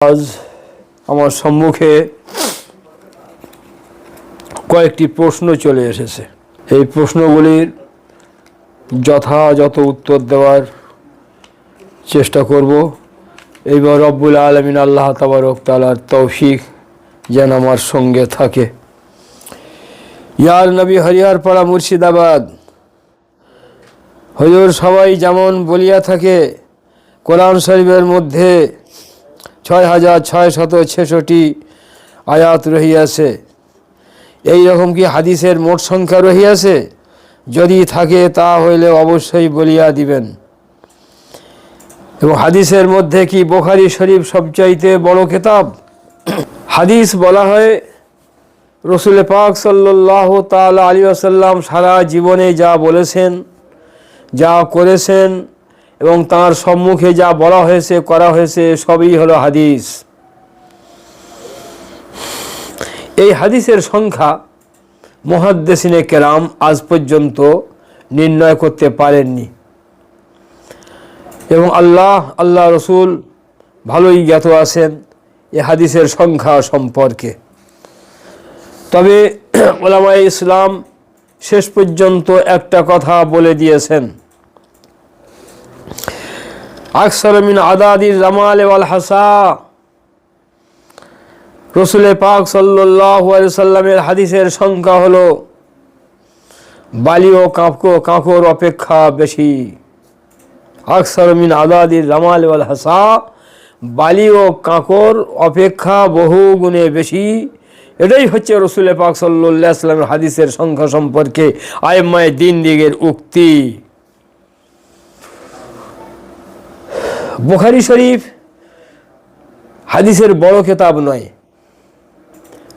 আজ আমার সম্মুখে কয়েকটি প্রশ্ন চলে এসেছে। এই প্রশ্নগুলির যথাযথ উত্তর দেওয়ার চেষ্টা করব। এইবার রব্বুল আলমিন আল্লাহ তাবারক তালার তৌফিক যেন আমার সঙ্গে থাকে। ইয়ার নবী হরিয়ার পাড়া মুর্শিদাবাদ, হজুর সবাই যেমন বলিয়া থাকে, কোরআন শরীফের মধ্যে ছয় হাজার ছয় শত ছেষট্টি আয়াত রহিয়াছে। এই রকম কি হাদিসের মোট সংখ্যা রহিয়াছে? যদি থাকে, তা হইলে অবশ্যই বলিয়া দিবেন। এবং হাদিসের মধ্যে কি বোখারি শরীফ সবচাইতে বড় কেতাব? হাদিস বলা হয়, রসুল পাক সাল্লাহ তাল আলী আসাল্লাম সারা জীবনে যা বলেছেন, যা করেছেন এবং তার সম্মুখে যা বলা হয়েছে, করা হয়েছে, সবই হলো হাদিস। এই হাদিসের সংখ্যা মহাদ্দেসিনে কেরাম আজ পর্যন্ত নির্ণয় করতে পারেননি। এবং আল্লাহ আল্লাহ রসুল ভালোই জ্ঞাত আছেন এ হাদিসের সংখ্যা সম্পর্কে। তবে ওলামাই ইসলাম শেষ পর্যন্ত একটা কথা বলে দিয়েছেন। আকসর মিন আদাদির জামাল ওয়াল হাসা। রসুলে পাক সাল্লাহ সাল্লামের হাদিসের সংখ্যা হলো বালি ও কাঁকো কাঁকর অপেক্ষা বেশি। আকসর মিন আদাদির জামাল ওয়াল হাসা বালি ও কাঁকর অপেক্ষা বহু গুণে বেশি। এটাই হচ্ছে রসুলে পাক সাল্লাহ সাল্লামের হাদিসের সংখ্যা সম্পর্কে আয়মায় দিন দিগের উক্তি। বুখারি শরীফ হাদিসের বড় কেতাব নয়।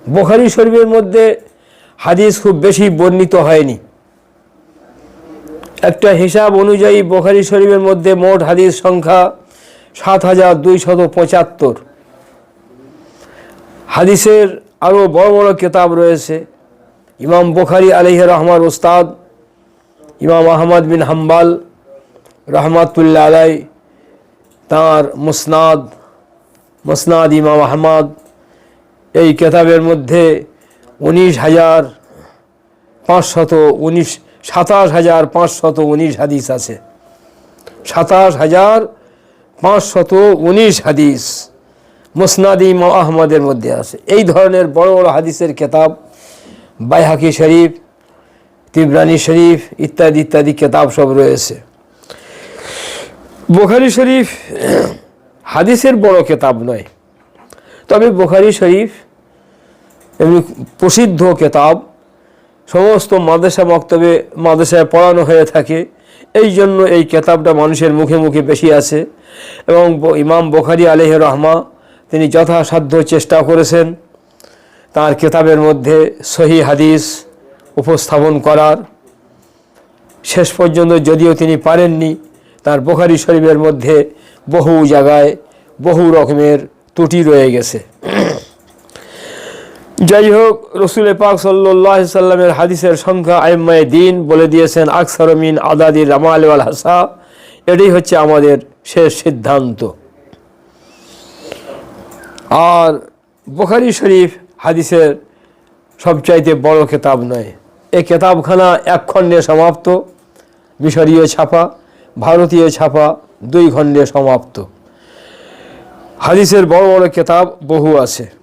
বোখারি শরীফের মধ্যে হাদিস খুব বেশি বর্ণিত হয়নি। একটা হিসাব অনুযায়ী বোখারি শরীফের মধ্যে মোট হাদিস সংখ্যা সাত হাজার দুইশত পঁচাত্তর। হাদিসের আরও বড় বড় কেতাব রয়েছে। ইমাম বুখারি আলহ রহমান ওস্তাদ ইমাম আহমদ বিন হাম্বাল রহমাতুল্লা আলাই তাঁর মুসনাদ মুসনাদ ইমাম আহমদ, এই কেতাবের মধ্যে উনিশ হাজার পাঁচশত উনিশ, সাতাশ হাজার পাঁচশত উনিশ হাদিস আছে। সাতাশ হাজার পাঁচশত উনিশ হাদিস মুসনাদ ইমাম আহমদের মধ্যে আছে। এই ধরনের বড় বড় হাদিসের কেতাব, বাইহাকি শরীফ, তিবরানি শরীফ ইত্যাদি ইত্যাদি কেতাব সব রয়েছে। বোখারি শরীফ হাদিসের বড় কেতাব নয়, তবে বোখারি শরীফ এমনি প্রসিদ্ধ কেতাব। সমস্ত মাদ্রাসা বক্তব্যে মাদ্রাসায় পড়ানো হয়ে থাকে, এই জন্য এই কেতাবটা মানুষের মুখে মুখে বেশি আছে এবং ইমাম বোখারি আলহ রহমা তিনি যথাসাধ্য চেষ্টা করেছেন তার কেতাবের মধ্যে সহি হাদিস উপস্থাপন করার। শেষ পর্যন্ত যদিও তিনি পারেননি তার বোখারি শরীফের মধ্যে বহু জায়গায় বহু রকমের ত্রুটি রয়ে গেছে। যাই হোক রসুল পাক সাল্লাহ সাল্লামের হাদিসের সংখ্যা আইম্মায় দিন বলে দিয়েছেন আকসরমিন আদাদির রামাল আল হাসা। এটাই হচ্ছে আমাদের শেষ সিদ্ধান্ত। আর বোখারি শরীফ হাদিসের সবচাইতে বড় কেতাব নয়। এই কেতাবখানা এক খণ্ডে সমাপ্ত মিশরীয় ছাপা। ভারতীয় ছাপা দুই খণ্ডে সমাপ্ত। হাদিসের বড় বড় কেতাব বহু আছে।